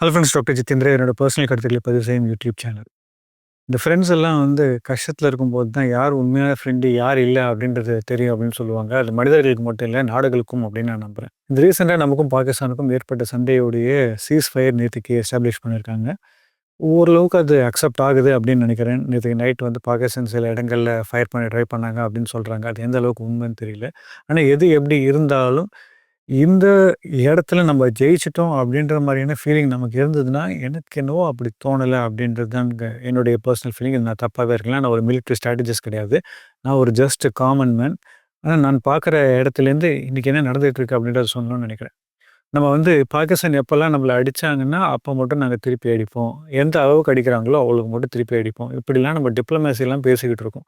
Hello friends doctor Jitendra என்னோட personal கருத்துக்களை பதிவு செய்யும் யூடியூப் சேனல் இந்த ஃப்ரெண்ட்ஸ் எல்லாம் வந்து கஷ்டத்தில் இருக்கும்போது தான் யார் உண்மையான ஃப்ரெண்டு யார் இல்லை அப்படின்றது தெரியும் அப்படின்னு சொல்லுவாங்க. அது மனிதர்களுக்கு மட்டும் இல்லை நாடுகளுக்கும் அப்படின்னு நான் நம்புகிறேன் இந்த ரீசெண்டாக நமக்கும் பாகிஸ்தானுக்கும் ஏற்பட்ட சண்டையுடைய சீஸ் ஃபயர் நேற்றுக்கு எஸ்டாப்ளிஷ் பண்ணியிருக்காங்க ஓரளவுக்கு அது அக்செப்ட் ஆகுது அப்படின்னு நினைக்கிறேன். நேற்றுக்கு நைட் வந்து பாகிஸ்தான் சில இடங்களில் ஃபயர் பண்ணி ட்ரை பண்ணாங்க அப்படின்னு சொல்கிறாங்க அது எந்த அளவுக்கு உண்மைன்னு தெரியல. ஆனால் எது எப்படி இருந்தாலும் இந்த இடத்துல நம்ம ஜெயிச்சிட்டோம் அப்படின்ற மாதிரியான ஃபீலிங் நமக்கு இருந்ததுன்னா, எனக்கு என்னவோ அப்படி தோணலை அப்படின்றது தான் என்னுடைய பர்சனல் ஃபீலிங். இது நான் தப்பாகவே இருக்கலாம். நான் ஒரு மிலிட்ரி ஸ்ட்ராட்டஜிஸ்ட் கிடையாது. நான் ஒரு ஜஸ்ட் காமன் மேன். ஆனால் நான் பார்க்குற இடத்துலேருந்து இன்றைக்கி என்ன நடந்துகிட்டு இருக்கு அப்படின்றத சொல்லணும்னு நினைக்கிறேன். நம்ம வந்து பாகிஸ்தான் எப்போல்லாம் நம்மளை அடித்தாங்கன்னா அப்போ மட்டும் நாங்கள் திருப்பி அடிப்போம். எந்த அளவுக்கு அடிக்கிறாங்களோ அவளுக்கு மட்டும் திருப்பி அடிப்போம். இப்படிலாம் நம்ம டிப்ளமேசிலாம் பேசிக்கிட்டு இருக்கோம்.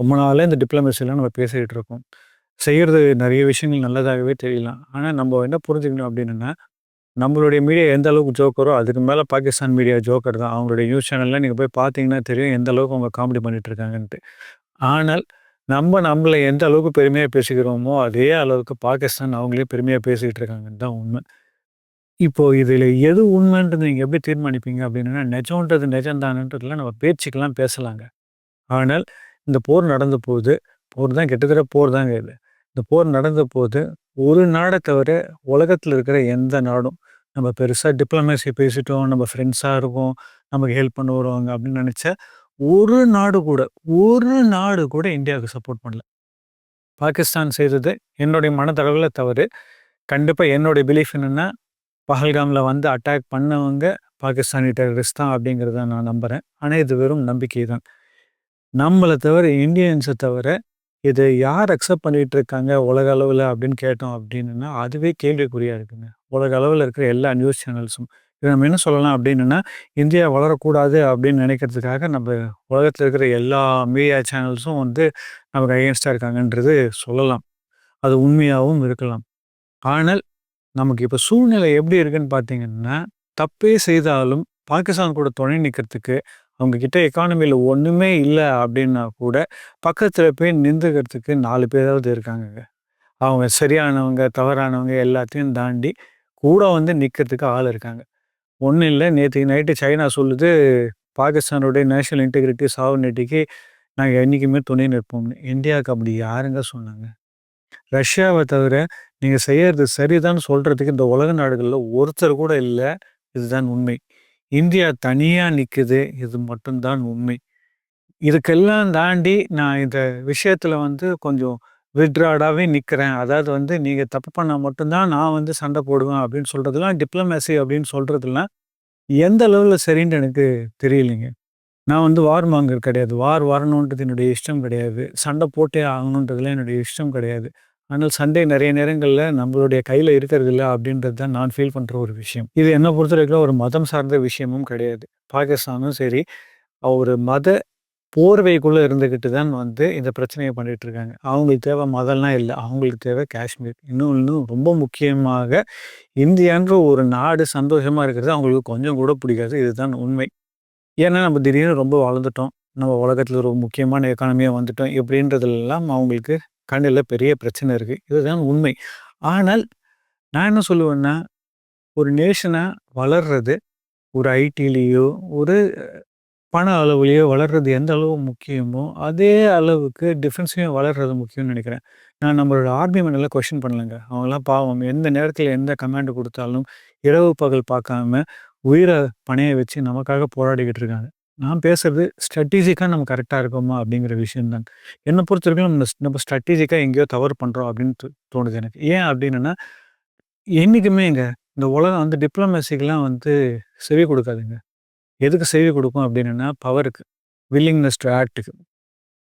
ரொம்ப நாளே இந்த டிப்ளமேசிலாம் நம்ம பேசிக்கிட்டு இருக்கோம். செய்கிறது நிறைய விஷயங்கள் நல்லதாகவே தெரியலாம். ஆனால் நம்ம என்ன புரிஞ்சுக்கணும் அப்படின்னா, நம்மளுடைய மீடியா எந்த அளவுக்கு ஜோக்கரோ, அதுக்கு மேலே பாகிஸ்தான் மீடியா ஜோக்கர் தான். அவங்களுடைய நியூஸ் சேனலில் நீங்கள் போய் பார்த்தீங்கன்னா தெரியும், எந்த அளவுக்கு அவங்க காமெடி பண்ணிட்டு இருக்காங்கன்ட்டு. ஆனால் நம்ம நம்மளை எந்த அளவுக்கு பெருமையாக பேசிக்கிறோமோ, அதே அளவுக்கு பாகிஸ்தான் அவங்களே பெருமையாக பேசிக்கிட்டு இருக்காங்கன்னு தான் உண்மை. இப்போது இதில் எது உண்மைன்றது நீங்கள் எப்படி தீர்மானிப்பீங்க அப்படின்னா, நிஜம்ன்றது நிஜம்தானன்றதுல நம்ம பேச்சுக்கெல்லாம் பேசலாங்க. ஆனால் இந்த போர் நடந்த போது போர் தான் கிட்டத்தட்ட போர் தாங்க இது. இந்த போர் நடந்த போது ஒரு நாடை தவிர உலகத்தில் இருக்கிற எந்த நாடும் நம்ம பெருசாக டிப்ளமேசி பேசிட்டோம் நம்ம ஃப்ரெண்ட்ஸாக இருக்கோம் நமக்கு ஹெல்ப் பண்ண வருவாங்க அப்படின்னு நினச்சா ஒரு நாடு கூட ஒரு நாடு கூட இந்தியாவுக்கு சப்போர்ட் பண்ணல. பாகிஸ்தான் செய்தது என்னுடைய மனதளவில் தவறு. கண்டிப்பாக என்னுடைய பிலீஃப் என்னென்னா பஹல்காமில் வந்து அட்டாக் பண்ணவங்க பாகிஸ்தானி டெரரிஸ்ட் தான் அப்படிங்கிறத நான் நம்புகிறேன் ஆனால் இது வெறும் நம்பிக்கை தான் நம்மளை தவிர இந்தியன்ஸை தவிர இதை யார் அக்செப்ட் பண்ணிகிட்டு இருக்காங்க உலக அளவில் அப்படின்னு கேட்டோம் அப்படின்னா அதுவே கேள்விக்குறியாக இருக்குங்க. உலக அளவில் இருக்கிற எல்லா நியூஸ் சேனல்ஸும் இது நம்ம என்ன சொல்லலாம் அப்படின்னா இந்தியா வளரக்கூடாது அப்படின்னு நினைக்கிறதுக்காக நம்ம உலகத்தில் இருக்கிற எல்லா மீடியா சேனல்ஸும் வந்து நமக்கு அகேன்ஸ்டாக இருக்காங்கன்றது சொல்லலாம். அது உண்மையாகவும் இருக்கலாம். ஆனால் நமக்கு இப்போ சூழ்நிலை எப்படி இருக்குன்னு பார்த்தீங்கன்னா தப்பே செய்தாலும் பாகிஸ்தான் கூட துணை நிற்கிறதுக்கு அவங்கக்கிட்ட எக்கானமியில் ஒன்றுமே இல்லை அப்படின்னா கூட பக்கத்தில் போய் நின்றுக்கிறதுக்கு நாலு பேராவது இருக்காங்கங்க. அவங்க சரியானவங்க தவறானவங்க எல்லாத்தையும் தாண்டி கூட வந்து நிற்கிறதுக்கு ஆள் இருக்காங்க. ஒன்றும் இல்லை நேற்று நைட்டு சைனா சொல்லுது பாகிஸ்தானுடைய நேஷனல் இன்டெகிரிட்டி சாவர்னிட்டிக்கு நாங்கள் என்றைக்குமே துணை நிற்போம்னு. இந்தியாவுக்கு அப்படி யாருங்க சொன்னாங்க? ரஷ்யாவை தவிர நீங்கள் செய்யறது சரிதான் சொல்கிறதுக்கு இந்த உலக நாடுகளில் ஒருத்தர் கூட இல்லை. இதுதான் உண்மை. இந்தியா தனியாக நிற்குது இது மட்டும்தான் உண்மை. இதுக்கெல்லாம் தாண்டி நான் இந்த விஷயத்தில் வந்து கொஞ்சம் விட்ராடாகவே நிற்கிறேன் அதாவது வந்து நீங்கள் தப்பு பண்ணால் மட்டும்தான் நான் வந்து சண்டை போடுவேன் அப்படின்னு சொல்கிறதுலாம் டிப்ளமேசி அப்படின்னு சொல்கிறதுலாம் எந்த அளவில் சரின்னு எனக்கு தெரியலைங்க. நான் வந்து வார் மாங்கர் கிடையாது. வார் வரணுன்றது என்னுடைய இஷ்டம் கிடையாது. சண்டை போட்டே ஆகணுன்றதுலாம் என்னுடைய இஷ்டம் கிடையாது. ஆனால் சண்டே நிறைய நேரங்களில் நம்மளுடைய கையில் இருக்கிறது இல்லை அப்படின்றது தான் நான் ஃபீல் பண்ணுற ஒரு விஷயம். இது என்னை பொறுத்த வரைக்கும் ஒரு மதம் சார்ந்த விஷயமும் கிடையாது. பாகிஸ்தானும் சரி ஒரு மத போர்வைக்குள்ளே இருந்துக்கிட்டு தான் வந்து இந்த பிரச்சனையை பண்ணிகிட்டு இருக்காங்க. அவங்களுக்கு தேவை மதம்லாம் இல்லை அவங்களுக்கு தேவை காஷ்மீர். இன்னும் இன்னும் ரொம்ப முக்கியமாக இந்தியான்ற ஒரு நாடு சந்தோஷமாக இருக்கிறது அவங்களுக்கு கொஞ்சம் கூட பிடிக்காது. இதுதான் உண்மை. ஏன்னா நம்ம திடீர்னு ரொம்ப வளர்ந்துட்டோம். நம்ம உலகத்தில் ஒரு முக்கியமான எக்கானமியாக வந்துட்டோம். இப்படின்றதுலாம் அவங்களுக்கு கண்ணில் பெரிய பிரச்சனை இருக்குது இதுதான் உண்மை. ஆனால் நான் என்ன சொல்லுவேன்னா ஒரு நேஷனாக வளர்றது ஒரு ஐடிலேயோ ஒரு பண அளவுலேயோ வளர்றது எந்த அளவு முக்கியமோ அதே அளவுக்கு டிஃபென்ஸையும் வளர்றது முக்கியம்னு நினைக்கிறேன். நான் நம்மளோட ஆர்மி மேனெல்லாம் கொஷின் பண்ணலைங்க. அவங்களாம் பாவம் எந்த நேரத்தில் எந்த கமாண்டு கொடுத்தாலும் இரவு பகல் பார்க்காம உயிரை பணையை வச்சு நமக்காக போராடிக்கிட்டு இருக்காங்க. நான் பேசுறது ஸ்ட்ராட்டஜிக்காக நம்ம கரெக்டாக இருக்கோமா அப்படிங்கிற விஷயம் தான் என்னை பொறுத்த வரைக்கும் நம்ம நம்ம ஸ்ட்ராட்டஜிக்காக எங்கேயோ தவறு பண்ணுறோம் அப்படின்னு தோணுது எனக்கு. ஏன் அப்படின்னா என்றைக்குமே இங்கே இந்த உலகம் வந்து டிப்ளமேசிக்கெலாம் வந்து செவி கொடுக்காதுங்க. எதுக்கு செவி கொடுக்கும் அப்படின்னா பவருக்கு வில்லிங்னஸ் டு ஆக்டுக்கு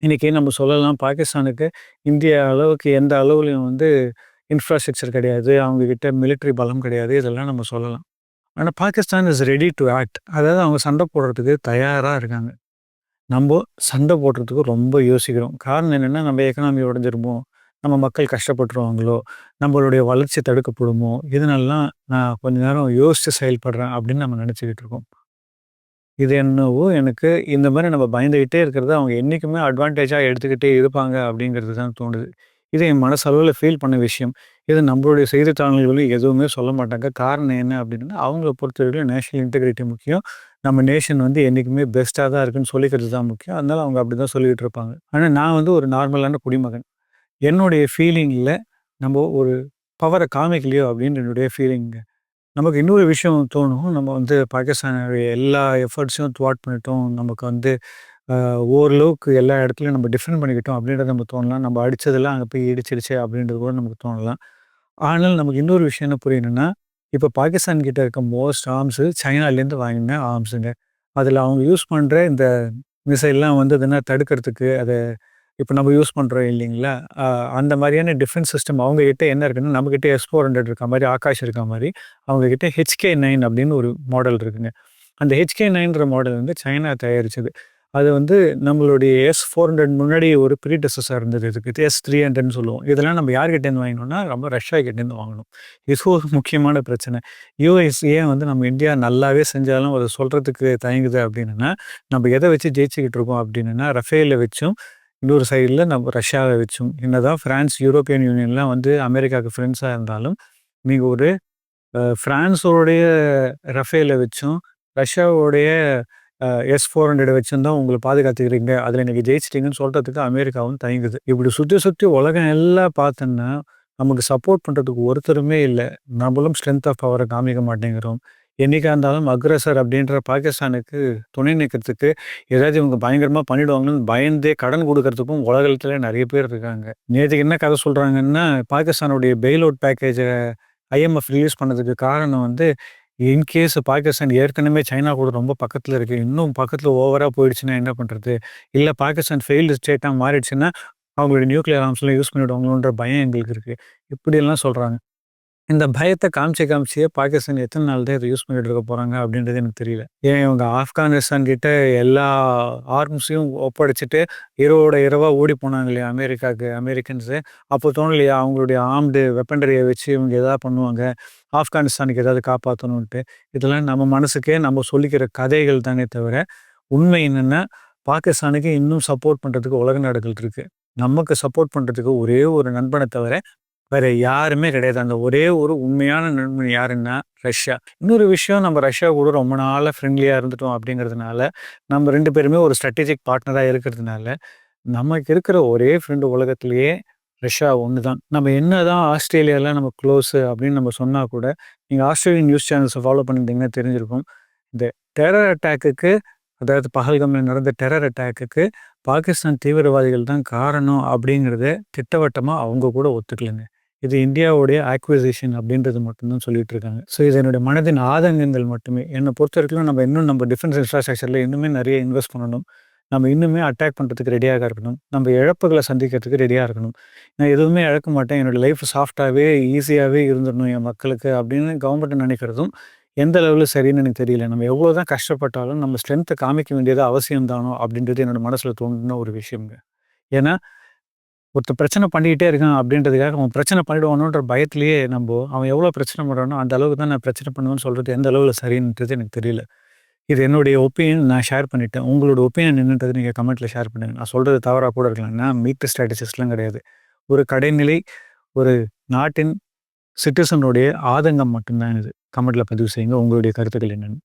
இன்றைக்கி நம்ம சொல்லலாம் பாகிஸ்தானுக்கு இந்திய அளவுக்கு எந்த அளவுலையும் வந்து இன்ஃப்ராஸ்ட்ரக்சர் கிடையாது அவங்கக்கிட்ட மிலிட்ரி பலம் கிடையாது இதெல்லாம் நம்ம சொல்லலாம். ஆனால் Pakistan is ready to act அதாவது அவங்க சண்டை போடுறதுக்கு தயாராக இருக்காங்க. நம்ம சண்டை போடுறதுக்கு ரொம்ப யோசிக்கிறோம். காரணம் என்னென்னா நம்ம எக்கனாமி உடஞ்சிருமோ? நம்ம மக்கள் கஷ்டப்பட்டுருவாங்களோ? நம்மளுடைய வளர்ச்சி தடுக்கப்படுமோ? இதனாலலாம் நான் கொஞ்ச நேரம் யோசித்து செயல்படுறேன் அப்படின்னு நம்ம நினச்சிக்கிட்டு இருக்கோம். இது என்னவோ எனக்கு இந்த மாதிரி நம்ம பயந்துக்கிட்டே இருக்கிறது அவங்க என்றைக்குமே அட்வான்டேஜாக எடுத்துக்கிட்டே இருப்பாங்க அப்படிங்கிறது தான் தோணுது. இது என் மனசளவில் ஃபீல் பண்ண விஷயம். இது நம்மளுடைய செய்தித்தாளர்களும் எதுவுமே சொல்ல மாட்டாங்க. காரணம் என்ன அப்படின்னா அவங்கள பொறுத்தவரைக்கும் நேஷனல் இன்டெகிரிட்டி முக்கியம். நம்ம நேஷன் வந்து என்றைக்குமே பெஸ்ட்டாக தான் இருக்குன்னு சொல்லிக்கிறது தான் முக்கியம். அதனால அவங்க அப்படிதான் சொல்லிக்கிட்டு இருப்பாங்க. ஆனால் நான் வந்து ஒரு நார்மலான குடிமகன். என்னுடைய ஃபீலிங்கில் நம்ம ஒரு பவரை காமிக்கலையோ அப்படின்னு என்னுடைய ஃபீலிங்க. நமக்கு இன்னொரு விஷயம் தோணும். நம்ம வந்து பாகிஸ்தானுடைய எல்லா எஃபர்ட்ஸையும் துவாட் பண்ணிட்டோம். நமக்கு வந்து ஓரளவுக்கு எல்லா இடத்துலையும் நம்ம டிஃபெண்ட் பண்ணிக்கிட்டோம் அப்படின்றது நம்ம தோணலாம். நம்ம அடித்ததெல்லாம் அங்கே போய் இடிச்சிருச்சு அப்படின்றது கூட நமக்கு தோணலாம். ஆனாலும் நமக்கு இன்னொரு விஷயம் என்ன புரியணும்னா, இப்போ பாகிஸ்தான் கிட்ட இருக்க மோஸ்ட் ஆர்ம்ஸு சைனாலேருந்து வாங்கின ஆர்ம்ஸுங்க. அதில் அவங்க யூஸ் பண்ணுற இந்த மிசைல்லாம் வந்ததுன்னா தடுக்கிறதுக்கு அதை இப்போ நம்ம யூஸ் பண்ணுறோம் இல்லைங்களா? அந்த மாதிரியான டிஃபென்ஸ் சிஸ்டம் அவங்ககிட்ட என்ன இருக்குன்னா, நம்மக்கிட்ட எஸ் ஃபோர் ஹண்ட்ரட் இருக்க மாதிரி ஆகாஷ் இருக்க மாதிரி அவங்கக்கிட்ட ஹெச்கே நைன் அப்படின்னு ஒரு மாடல் இருக்குங்க. அந்த ஹெச்கே நைன்ற மாடல் வந்து சைனா தயாரிச்சது. அது வந்து நம்மளுடைய எஸ் ஃபோர் ஹண்ட்ரட் முன்னாடி ஒரு ப்ரீடெசஸர் இருந்தது இதுக்கு. எஸ் த்ரீ ஹண்ட்ரட்னு சொல்லுவோம். இதெல்லாம் நம்ம யார்கிட்டேருந்து வாங்கினோம்னா, ரொம்ப ரஷ்யா கிட்டேருந்து வாங்கணும் இது ஒரு முக்கியமான பிரச்சனை. யூஎஸ் ஏன் வந்து நம்ம இந்தியா நல்லாவே செஞ்சாலும் அதை சொல்கிறதுக்கு தயங்குது அப்படின்னா, நம்ம எதை வச்சு ஜெயிச்சுக்கிட்டு இருக்கோம் அப்படின்னா, ரஃபேலில் வச்சும், இன்னொரு சைடில் நம்ம ரஷ்யாவை வச்சும். என்னதான் ஃப்ரான்ஸ் யூரோப்பியன் யூனியன்லாம் வந்து அமெரிக்காவுக்கு ஃப்ரெண்ட்ஸாக இருந்தாலும், நீங்கள் ஒரு ஃப்ரான்ஸோடைய ரஃபேலை வச்சும், ரஷ்யாவோடைய எஸ் ஃபோர் ஹண்ட்ரட் வச்சுருந்தா உங்களை பாதுகாத்துக்கிறீங்க. அதில் இன்றைக்கி ஜெயிச்சிட்டிங்கன்னு சொல்கிறதுக்கு அமெரிக்காவும் தயங்குது. இப்படி சுற்றி சுற்றி உலகம் எல்லாம் பார்த்தோன்னா, நமக்கு சப்போர்ட் பண்ணுறதுக்கு ஒருத்தருமே இல்லை நம்மளும் ஸ்ட்ரென்த் ஆஃப் பவரை காமிக்க மாட்டேங்கிறோம். என்றைக்காக இருந்தாலும் அக்ரஸர் அப்படின்ற பாகிஸ்தானுக்கு துணை நிற்கிறதுக்கு ஏதாவது இவங்க பயங்கரமாக பண்ணிடுவாங்கன்னு பயந்தே கடன் கொடுக்கறதுக்கும் உலகத்தில் நிறைய பேர் இருக்காங்க. நேற்றுக்கு என்ன கதை சொல்கிறாங்கன்னா பாகிஸ்தானுடைய பெயில் அவுட் பேக்கேஜை ஐஎம்எஃப் ரிலீஸ் பண்ணதுக்கு காரணம் வந்து, இன்கேஸ் பாகிஸ்தான் ஏற்கனவே சைனா கூட ரொம்ப பக்கத்தில் இருக்குது இன்னும் பக்கத்தில் ஓவராக போயிடுச்சுன்னா என்ன பண்ணுறது இல்லை பாகிஸ்தான் ஃபெயில்டு ஸ்டேட்டாக மாறிடுச்சுன்னா, அவங்களுடைய நியூக்ளியர் ஆர்ம்ஸ்லாம் யூஸ் பண்ணிவிடுவாங்களோன்ற பயம் எங்களுக்கு இருக்குது இப்படியெல்லாம் சொல்கிறாங்க இந்த பயத்தை காமிச்சு காமிச்சியே பாகிஸ்தான் எத்தனை நாள் தான் இதை யூஸ் பண்ணிட்டு இருக்க போறாங்க அப்படின்றது எனக்கு தெரியல. ஏன் இவங்க ஆப்கானிஸ்தான் கிட்ட எல்லா ஆர்ம்ஸையும் ஒப்படைச்சிட்டு இரவோட இரவா ஓடி போனாங்க இல்லையா அமெரிக்காவுக்கு அமெரிக்கன்ஸு. அப்போ தோணலையா அவங்களுடைய ஆர்ம்டு வெப்பண்டரியை வச்சு இவங்க எதாவது பண்ணுவாங்க. ஆப்கானிஸ்தானுக்கு ஏதாவது காப்பாற்றணுன்ட்டு இதெல்லாம் நம்ம மனசுக்கே நம்ம சொல்லிக்கிற கதைகள் தானே தவிர, உண்மை என்னென்னா பாகிஸ்தானுக்கு இன்னும் சப்போர்ட் பண்ணுறதுக்கு உலக நாடுகள் இருக்குது நமக்கு சப்போர்ட் பண்ணுறதுக்கு ஒரே ஒரு நண்பனை தவிர, வேற யாருமே கிடையாது. அந்த ஒரே ஒரு உண்மையான நண்பன் யாருன்னா, ரஷ்யா. இன்னொரு விஷயம் நம்ம ரஷ்யா கூட ரொம்ப நாளாக ஃப்ரெண்ட்லியாக இருந்துட்டோம் அப்படிங்கிறதுனால, நம்ம ரெண்டு பேருமே ஒரு ஸ்ட்ராட்டஜிக் பார்ட்னராக இருக்கிறதுனால, நமக்கு இருக்கிற ஒரே ஃப்ரெண்டு உலகத்திலேயே ரஷ்யா ஒன்று தான். நம்ம என்ன தான் ஆஸ்திரேலியாவில் நம்ம க்ளோஸு அப்படின்னு நம்ம சொன்னால் கூட, நீங்கள் ஆஸ்திரேலியன் நியூஸ் சேனல்ஸை ஃபாலோ பண்ணியிருந்தீங்கன்னா தெரிஞ்சிருக்கும். இந்த டெரர் அட்டாக்குக்கு அதாவது பஹல்காம்ல நடந்த டெரர் அட்டாக்குக்கு பாகிஸ்தான் தீவிரவாதிகள் தான் காரணம் அப்படிங்கிறத திட்டவட்டமாக அவங்க கூட ஒத்துக்கலங்க. இது இந்தியாவுடைய ஆக்விசேஷன் அப்படின்றது மட்டும்தான் சொல்லிட்டு இருக்காங்க. ஸோ இது என்னுடைய மனதின் ஆதங்கங்கள் மட்டுமே. என்னை பொறுத்த வரைக்கும் நம்ம இன்னும் நம்ம டிஃபென்ஸ் இன்ஃப்ராஸ்ட்ரக்சரில் இன்னுமே நிறைய இன்வெஸ்ட் பண்ணணும். நம்ம இன்னுமே அட்டாக் பண்ணுறதுக்கு ரெடியாக இருக்கணும். நம்ம இழப்புகளை சந்திக்கிறதுக்கு ரெடியாக இருக்கணும். நான் எதுவுமே இழக்க மாட்டேன். என்னோட லைஃப் சாஃப்டாகவே ஈஸியாகவே இருந்துடணும் என் மக்களுக்கு அப்படின்னு கவர்மெண்ட் நினைக்கிறதும், எந்த லெவலில் சரின்னு எனக்கு தெரியல. நம்ம எவ்வளோ தான் கஷ்டப்பட்டாலும் நம்ம ஸ்ட்ரென்த்தை காமிக்க வேண்டியது அவசியம் தானோ அப்படின்றது என்னோட மனசில் தோணுன ஒரு விஷயம்ங்க. ஏன்னா, ஒருத்தர் பிரச்சனை பண்ணிக்கிட்டே இருக்கான் அப்படின்றதுக்காக அவன் பிரச்சனை பண்ணிடுவானுன்ற பயத்திலேயே நம்ம அவன் எவ்வளோ பிரச்சனை பண்ணுறானோ அந்த அளவுக்கு தான் நான் பிரச்சனை பண்ணுவேன்னு சொல்கிறது எந்த அளவில் சரின்றது எனக்கு தெரியல. இது என்னுடைய ஒப்பீனியன் நான் ஷேர் பண்ணிட்டேன். உங்களோட ஒப்பீனியன் என்னன்றது நீங்கள் கமெண்ட்டில் ஷேர் பண்ணுங்கள் நான் சொல்கிறது தவறாக கூட இருக்கலாம். நான் மீட் ஸ்ட்ராட்டஜிஸ்ட்லாம் கிடையாது. ஒரு கடைநிலை, ஒரு நாட்டின் சிட்டிசனுடைய ஆதங்கம் மட்டும்தான் இது. கமெண்ட்டில் பதிவு செய்யுங்க. உங்களுடைய கருத்துக்கள் என்னென்னு